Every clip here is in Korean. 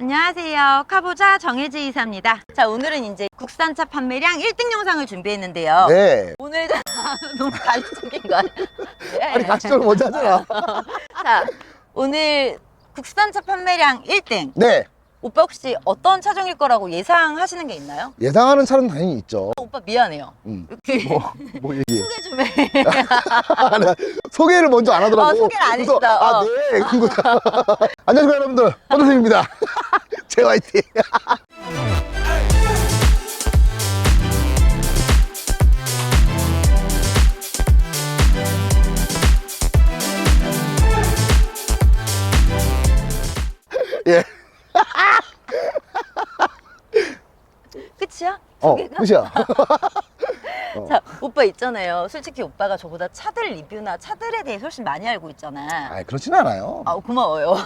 안녕하세요. 카보자 정혜지 이사입니다. 자, 오늘은 이제 국산차 판매량 1등 영상을 준비했는데요. 네. 오늘 너무 가시적인 거? 네. 아니 좀 먼저 하잖아. 자, 오늘 국산차 판매량 1등. 네. 오빠 혹시 어떤 차종일 거라고 예상하시는 게 있나요? 예상하는 차는 당연히 있죠. 어, 오빠 미안해요. 음. 그 뭐, 뭐 얘기해. 소개 좀 해. 나 소개를 먼저 안 하더라고. 어, 소개를 안 그래서, 했어. 아, 어. 네. 그거다. 안녕하세요, 여러분들. 헌터쌤입니다. JYT. 예. 끝이야? 어? 끝이야. 자, 오빠 있잖아요. 솔직히 오빠가 저보다 차들 리뷰나 차들에 대해 훨씬 많이 알고 있잖아. 아, 그렇진 않아요. 아, 고마워요.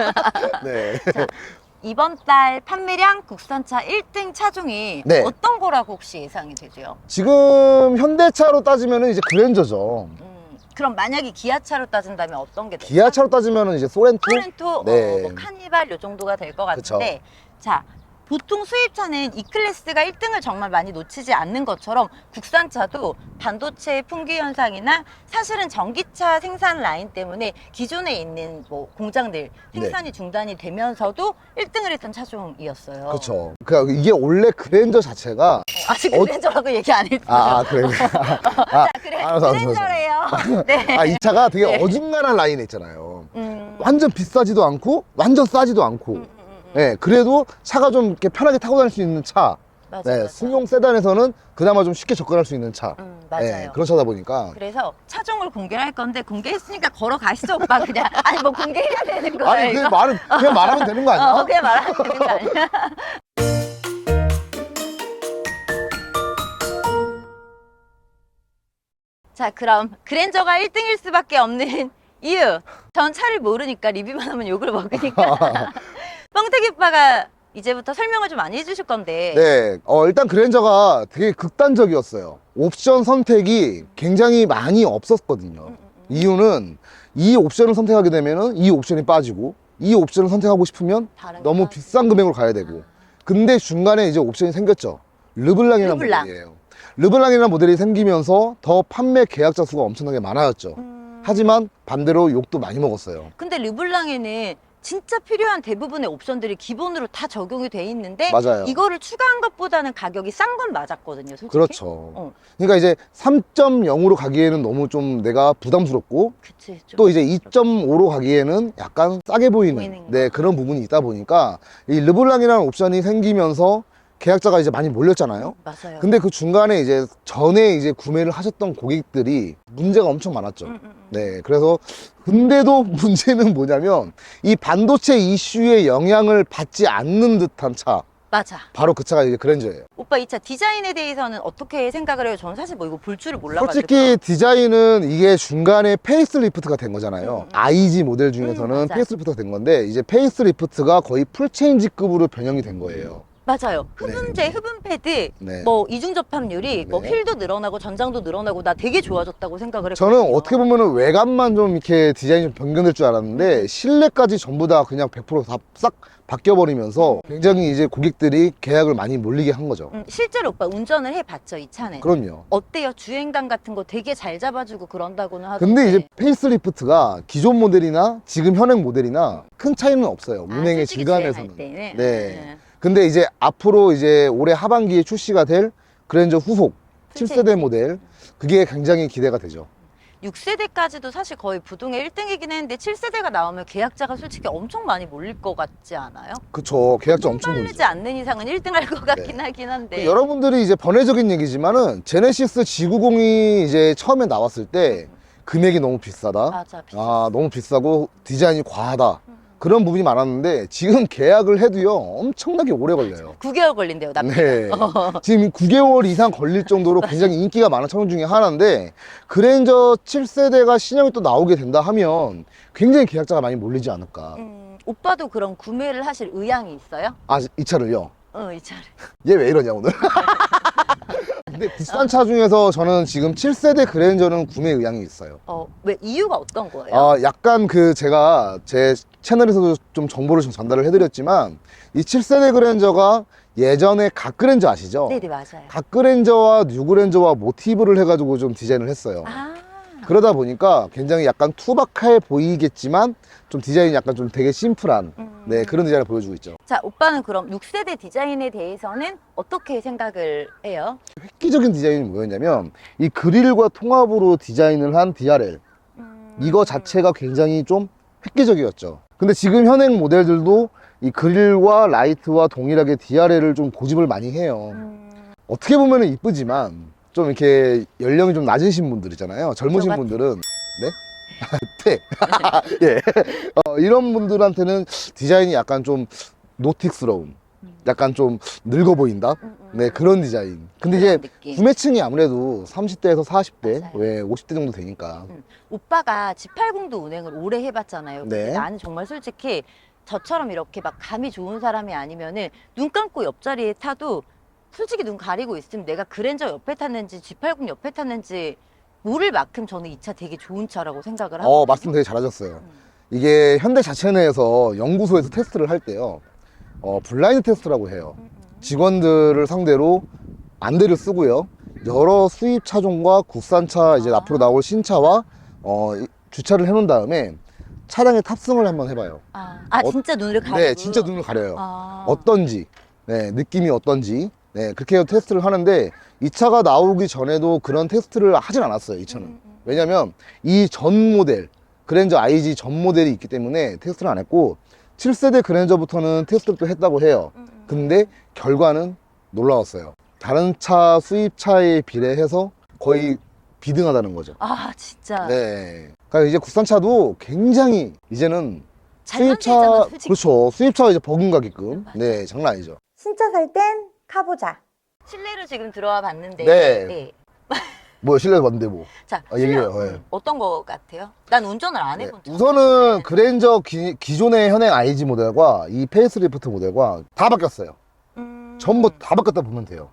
네. 이번 달 판매량 국산차 1등 차종이 네. 어떤 거라고 혹시 예상이 되죠? 지금 현대차로 따지면 이제 그랜저죠. 음, 그럼 만약에 기아차로 따진다면 어떤 게 될까요? 기아차로 따지면 이제 소렌토. 토렌토, 네. 어, 뭐 카니발 요 정도가 될것 같은데 자 보통 수입차는 E클래스가 1등을 정말 많이 놓치지 않는 것처럼 국산차도 반도체 풍기 현상이나 사실은 전기차 생산 라인 때문에 기존에 있는 뭐 공장들 생산이 중단이 되면서도 1등을 했던 차종이었어요. 그렇죠. 그러니까 이게 원래 그랜저 자체가 어, 아직 어- 그랜저라고 얘기 안 했어요. 아, 아 그래. 아, 자, 그래. 알았어, 알았어, 그랜저래요. 네. 아, 이 차가 되게 네. 어중간한 라인에 있잖아요. 음, 완전 비싸지도 않고 완전 싸지도 않고. 네, 그래도 차가 좀 이렇게 편하게 타고 다닐 수 있는 차. 맞아, 네, 맞아. 승용 세단에서는 그나마 좀 쉽게 접근할 수 있는 차. 음, 맞아요. 네, 그런 차다 보니까. 그래서 차종을 공개를 할 건데 공개했으니까 걸어가시죠 오빠 그냥 아니 뭐 공개해야 되는 거예요 아니, 이거? 그냥 말은, 그냥 말하면 되는 거 아니야? 어, 그냥 말하면 되는 거 아니야? 자 그럼 그랜저가 1등일 수밖에 없는 이유 전 차를 모르니까 리뷰만 하면 욕을 먹으니까 뻥태기 오빠가 이제부터 설명을 좀 많이 해주실 건데 네, 어, 일단 그랜저가 되게 극단적이었어요. 옵션 선택이 굉장히 많이 없었거든요. 음, 음, 음. 이유는 이 옵션을 선택하게 되면은 이 옵션이 빠지고 이 옵션을 선택하고 싶으면 다른 너무 거 비싼 금액으로 가야 되고 근데 중간에 이제 옵션이 생겼죠 르블랑이라는 르블랑. 모델이에요 르블랑이라는 모델이 생기면서 더 판매 계약자 수가 엄청나게 많아졌죠 음. 하지만 반대로 욕도 많이 먹었어요 근데 르블랑에는 진짜 필요한 대부분의 옵션들이 기본으로 다 적용이 돼 있는데 맞아요 이거를 추가한 것보다는 가격이 싼 건 맞았거든요, 솔직히. 그렇죠 어. 그러니까 이제 3.0으로 가기에는 너무 좀 내가 부담스럽고 그치. 좀. 또 이제 2.5로 가기에는 약간 싸게 보이는, 보이는 네, 그런 부분이 있다 보니까 이 르블랑이라는 옵션이 생기면서 계약자가 이제 많이 몰렸잖아요 맞아요. 근데 그 중간에 이제 전에 이제 구매를 하셨던 고객들이 문제가 엄청 많았죠. 음, 음, 음. 네. 그래서 근데도 문제는 뭐냐면 이 반도체 이슈의 영향을 받지 않는 듯한 차. 맞아. 바로 그 차가 이제 그랜저예요. 오빠 이 차 디자인에 대해서는 어떻게 생각을 해요? 저는 사실 뭐 이거 볼 줄을 몰라가지고. 솔직히 디자인은 이게 중간에 페이스리프트가 된 거잖아요. 음, 음. IG 모델 음, 중에서는 맞아. 페이스리프트가 된 건데 이제 페이스리프트가 거의 풀체인지급으로 변형이 된 거예요. 맞아요. 흡음재, 흡음 패드, 네. 뭐 이중 접합률이 뭐 네. 휠도 늘어나고 전장도 늘어나고 나 되게 좋아졌다고 생각을 했거든요. 저는 어떻게 보면은 외관만 좀 이렇게 디자인이 좀 변경될 줄 알았는데 실내까지 전부 다 그냥 100%싹 바뀌어버리면서 굉장히 이제 고객들이 계약을 많이 몰리게 한 거죠. 음, 실제로 오빠 운전을 해봤죠, 이 차는. 그럼요. 어때요? 주행감 같은 거 되게 잘 잡아주고 그런다고는 하던데. 근데 이제 페이스리프트가 기존 모델이나 지금 현행 모델이나 큰 차이는 없어요. 아, 운행의 솔직히 질감에서는. 때는. 네. 음. 근데 이제 앞으로 이제 올해 하반기에 출시가 될 그랜저 후속 풀체인지. 7세대 모델 그게 굉장히 기대가 되죠. 6세대까지도 사실 거의 부동의 1등이긴 했는데 7세대가 나오면 계약자가 솔직히 엄청 많이 몰릴 것 같지 않아요? 그쵸. 계약자 엄청 몰리죠. 않는 이상은 1등 할 것 같긴 하긴 한데 그 여러분들이 이제 번외적인 얘기지만은 제네시스 G90이 이제 처음에 나왔을 때 금액이 너무 비싸다. 맞아 비싸 아, 너무 비싸고 디자인이 과하다. 음. 그런 부분이 많았는데 지금 계약을 해도요 엄청나게 오래 걸려요. 9개월 걸린대요 나 네. 어. 지금 9개월 이상 걸릴 정도로 굉장히 인기가 많은 차종 중에 하나인데 그랜저 7세대가 신형이 또 나오게 된다 하면 굉장히 계약자가 많이 몰리지 않을까. 음, 오빠도 그럼 구매를 하실 의향이 있어요? 아, 이 차를요? 어 이 차를 얘 왜 이러냐 오늘? 근데 비싼 차 중에서 저는 지금 7세대 그랜저는 구매 의향이 있어요. 어, 왜 이유가 어떤 거예요? 아, 약간 그 제가 제 채널에서도 좀 정보를 좀 전달을 해드렸지만 이 7세대 그랜저가 예전에 갓그랜저 아시죠? 네네 맞아요. 갓그랜저와 뉴 그랜저와 모티브를 해가지고 좀 디자인을 했어요. 아, 그러다 보니까 굉장히 약간 투박해 보이겠지만 좀 디자인이 약간 좀 되게 심플한 음. 네 그런 디자인을 보여주고 있죠. 자 오빠는 그럼 6세대 디자인에 대해서는 어떻게 생각을 해요? 획기적인 디자인이 뭐였냐면 이 그릴과 통합으로 디자인을 한 DRL 음. 이거 자체가 굉장히 좀 획기적이었죠. 근데 지금 현행 모델들도 이 그릴과 라이트와 동일하게 DRL을 좀 고집을 많이 해요. 음, 어떻게 보면 이쁘지만 좀 이렇게 연령이 좀 낮으신 분들이잖아요. 젊으신 저같- 분들은 네? 네. 예. 어, 이런 분들한테는 디자인이 약간 좀 노틱스러운, 약간 좀 늙어 보인다. 음, 음. 네 그런 디자인. 근데 그런 이제 느낌. 구매층이 아무래도 30대에서 40대, 맞아요. 왜 50대 정도 되니까. 오빠가 G80도 운행을 오래 해봤잖아요. 근데 네. 나는 정말 솔직히 저처럼 이렇게 막 감이 좋은 사람이 아니면은 눈 감고 옆자리에 타도 솔직히 눈 가리고 있으면 내가 그랜저 옆에 탔는지 G80 옆에 탔는지 모를 만큼 저는 이 차 되게 좋은 차라고 생각을 하고. 어 말씀 되게 잘하셨어요. 이게 현대 자체 내에서 연구소에서 테스트를 할 때요. 어, 블라인드 테스트라고 해요. 직원들을 상대로 안대를 쓰고요. 여러 수입 차종과 국산차 이제 아. 앞으로 나올 신차와 어, 이- 주차를 해놓은 다음에 차량에 탑승을 한번 해봐요. 아, 아, 어, 진짜 눈을 가리고. 네, 진짜 눈을 가려요. 아. 어떤지, 네, 느낌이 어떤지, 네, 그렇게 해서 테스트를 하는데 이 차가 나오기 전에도 그런 테스트를 하진 않았어요, 이 차는. 음, 음. 왜냐면 이 전 모델, 그랜저 IG 전 모델이 있기 때문에 테스트를 안 했고 7세대 그랜저부터는 테스트를 또 했다고 해요. 음, 음. 근데 결과는 놀라웠어요. 다른 차 수입차에 비례해서 거의 비등하다는 거죠. 아 진짜 네. 그러니까 이제 국산차도 굉장히 이제는 잘 수입차. 그렇죠. 수입차가 이제 버금가게끔. 네, 장난 아니죠. 신차 살 땐 카보자. 실내로 지금 들어와 봤는데. 네. 뭐 실내 봤는데 뭐. 자, 아, 얘기해요. 네. 음, 어떤 거 같아요? 난 운전을 안 네, 해본 적. 우선은 그랜저 기, 기존의 현행 IG 모델과 이 페이스리프트 모델과 다 바뀌었어요. 음. 전부 다 바뀌었다 보면 돼요.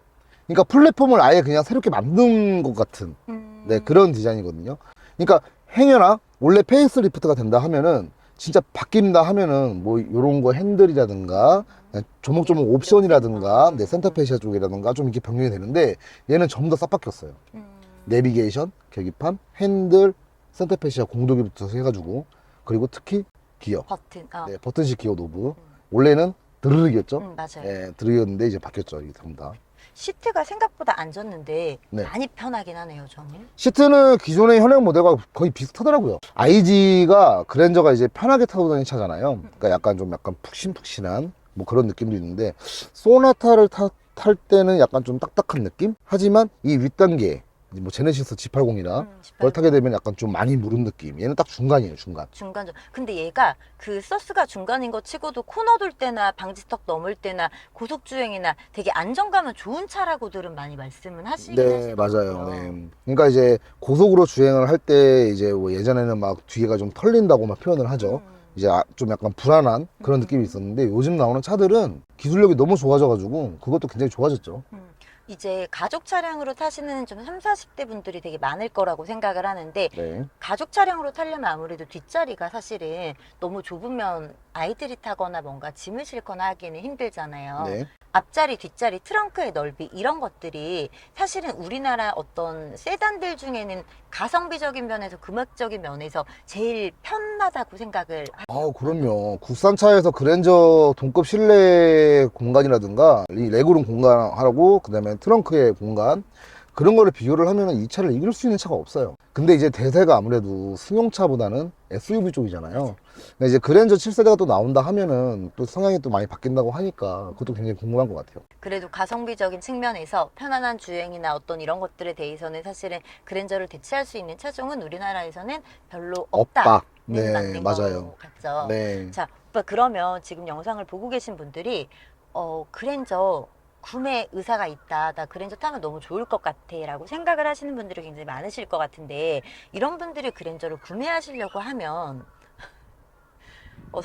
그러니까 플랫폼을 아예 그냥 새롭게 만든 것 같은 음. 네, 그런 디자인이거든요. 그러니까 행여나 원래 페이스리프트가 된다 하면은 진짜 바뀐다 하면은 뭐 요런 거 핸들이라든가 조목조목 옵션이라든가 네, 센터페시아 쪽이라든가 좀 이렇게 변경이 되는데 얘는 전부 다 싹 바뀌었어요. 음. 내비게이션, 계기판, 핸들, 센터페시아 공도기부터 해가지고 그리고 특히 기어, 버튼. 어. 네, 버튼식 기어 노브. 원래는 드르륵이었죠. 음, 맞아요. 예, 드르륵이었는데 이제 바뀌었죠. 이게 전부 다. 시트가 생각보다 앉았는데 네. 많이 편하긴 하네요, 저는. 시트는 기존의 현행 모델과 거의 비슷하더라고요. IG가 그랜저가 이제 편하게 타고 다니는 차잖아요. 그러니까 약간 좀 약간 푹신푹신한 뭐 그런 느낌도 있는데 소나타를 타- 탈 때는 약간 좀 딱딱한 느낌? 하지만 이 윗단계 뭐 제네시스 G80이나 음, 그걸 타게 되면 약간 좀 많이 무른 느낌. 얘는 딱 중간이에요, 중간. 중간 좀. 근데 얘가 그 서스가 중간인 거 치고도 코너 돌 때나 방지턱 넘을 때나 고속 주행이나 되게 안정감은 좋은 차라고들은 많이 말씀은 하시긴 네, 하시더라고요. 맞아요. 네. 그러니까 이제 고속으로 주행을 할 때 이제 뭐 예전에는 막 뒤에가 좀 털린다고 막 표현을 하죠. 음. 이제 아- 좀 약간 불안한 그런 음. 느낌이 있었는데 요즘 나오는 차들은 기술력이 너무 좋아져가지고 그것도 굉장히 좋아졌죠. 음. 이제 가족 차량으로 타시는 좀 3, 40대 분들이 되게 많을 거라고 생각을 하는데 네. 가족 차량으로 타려면 아무래도 뒷자리가 사실은 너무 좁으면 아이들이 타거나 뭔가 짐을 싣거나 하기는 힘들잖아요. 네. 앞자리, 뒷자리, 트렁크의 넓이 이런 것들이 사실은 우리나라 어떤 세단들 중에는 가성비적인 면에서 금액적인 면에서 제일 편하다고 생각을 하- 아, 그럼요. 국산차에서 그랜저 동급 실내 공간이라든가 이 레그룸 공간하고 그 다음에 트렁크의 공간 그런 거를 비교를 하면 이 차를 이길 수 있는 차가 없어요. 근데 이제 대세가 아무래도 승용차보다는 SUV 쪽이잖아요. 근데 이제 그랜저 7세대가 또 나온다 하면은 또 성향이 또 많이 바뀐다고 하니까 그것도 굉장히 궁금한 것 같아요. 그래도 가성비적인 측면에서 편안한 주행이나 어떤 이런 것들에 대해서는 사실은 그랜저를 대체할 수 있는 차종은 우리나라에서는 별로 없다. 네, 맞아요. 것 같죠. 네. 자, 오빠 그러면 지금 영상을 보고 계신 분들이 어 그랜저 구매 의사가 있다. 나 그랜저 타면 너무 좋을 것 같아 라고 생각을 하시는 분들이 굉장히 많으실 것 같은데 이런 분들이 그랜저를 구매하시려고 하면 어,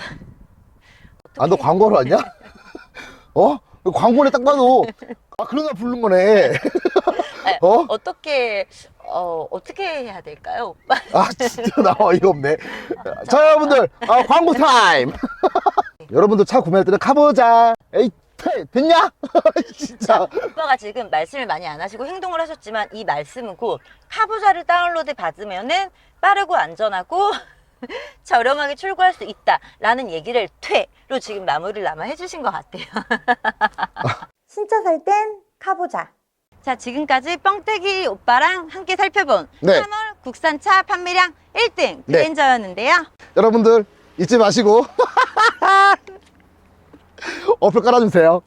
아, 너 광고로 왔냐? 어? 광고에 딱 봐도 아, 그러나 부른 거네. 어? 어떻게 어 어떻게 해야 될까요, 오빠? 아 진짜 나 어이가 없네 자 여러분들 아, 광고 타임 여러분들 차 구매할 때는 가보자 에이 퇴, 됐냐? 진짜 오빠가 지금 말씀을 많이 안 하시고 행동을 하셨지만 이 말씀은 곧 카부자를 다운로드 받으면은 빠르고 안전하고 저렴하게 출고할 수 있다라는 얘기를 퇴로 지금 마무리를 아마 해주신 것 같아요. 신차 살 땐 카부자. 자 지금까지 뻥떼기 오빠랑 함께 살펴본 네. 3월 국산차 판매량 1등 네. 그랜저였는데요. 여러분들 잊지 마시고 어플 깔아주세요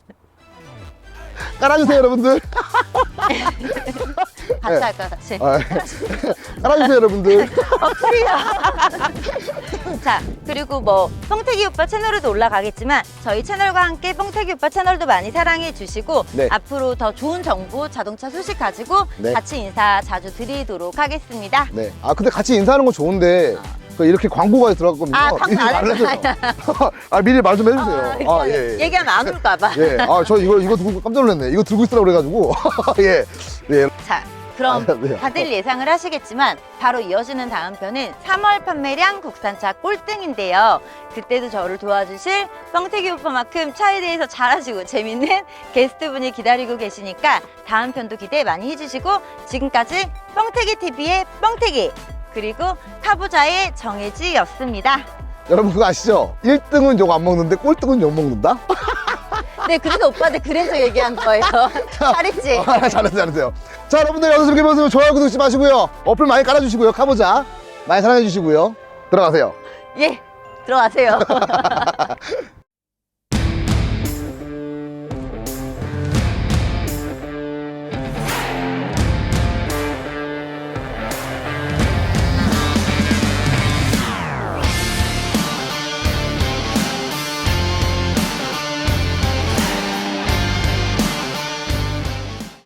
깔아주세요 여러분들 같이 네. 할까요, 같이? 아, 깔아주세요 여러분들 자, 그리고 뭐 뻥태기 오빠 채널에도 올라가겠지만 저희 채널과 함께 뻥태기 오빠 채널도 많이 사랑해 주시고 네. 앞으로 더 좋은 정보, 자동차 소식 가지고 네. 같이 인사 자주 드리도록 하겠습니다. 네. 아 근데 같이 인사하는 건 좋은데 그 이렇게 광고가 들어갔거든요 아, 광고 미리 안 말을 했어요. 해줘요 아 미리 말 좀 해주세요 아, 아, 예, 예. 얘기하면 안 올까 봐. 예. 아, 저 이거, 이거 들고 깜짝 놀랐네. 이거 들고 있으라고 그래가지고. 예. 예. 자, 그럼 아, 네. 다들 예상을 하시겠지만 바로 이어지는 다음 편은 3월 판매량 국산차 꼴등인데요. 그때도 저를 도와주실 뻥태기 오빠만큼 차에 대해서 잘하시고 재밌는 게스트분이 기다리고 계시니까 다음 편도 기대 많이 해주시고 지금까지 뻥태기 TV의 뻥태기 그리고 카부자의 정혜지였습니다. 여러분 그거 아시죠? 1등은 욕 안 먹는데 꼴등은 욕 먹는다? 네, 그래서 오빠한테 그래서 얘기한 거예요. 잘했지? 아, 잘했어요, 잘했어요. 자, 여러분들 영상 재밌게 보시면 좋아요, 구독 잊지 마시고요. 어플 많이 깔아주시고요. 카보자. 많이 사랑해주시고요. 들어가세요. 예, 들어가세요.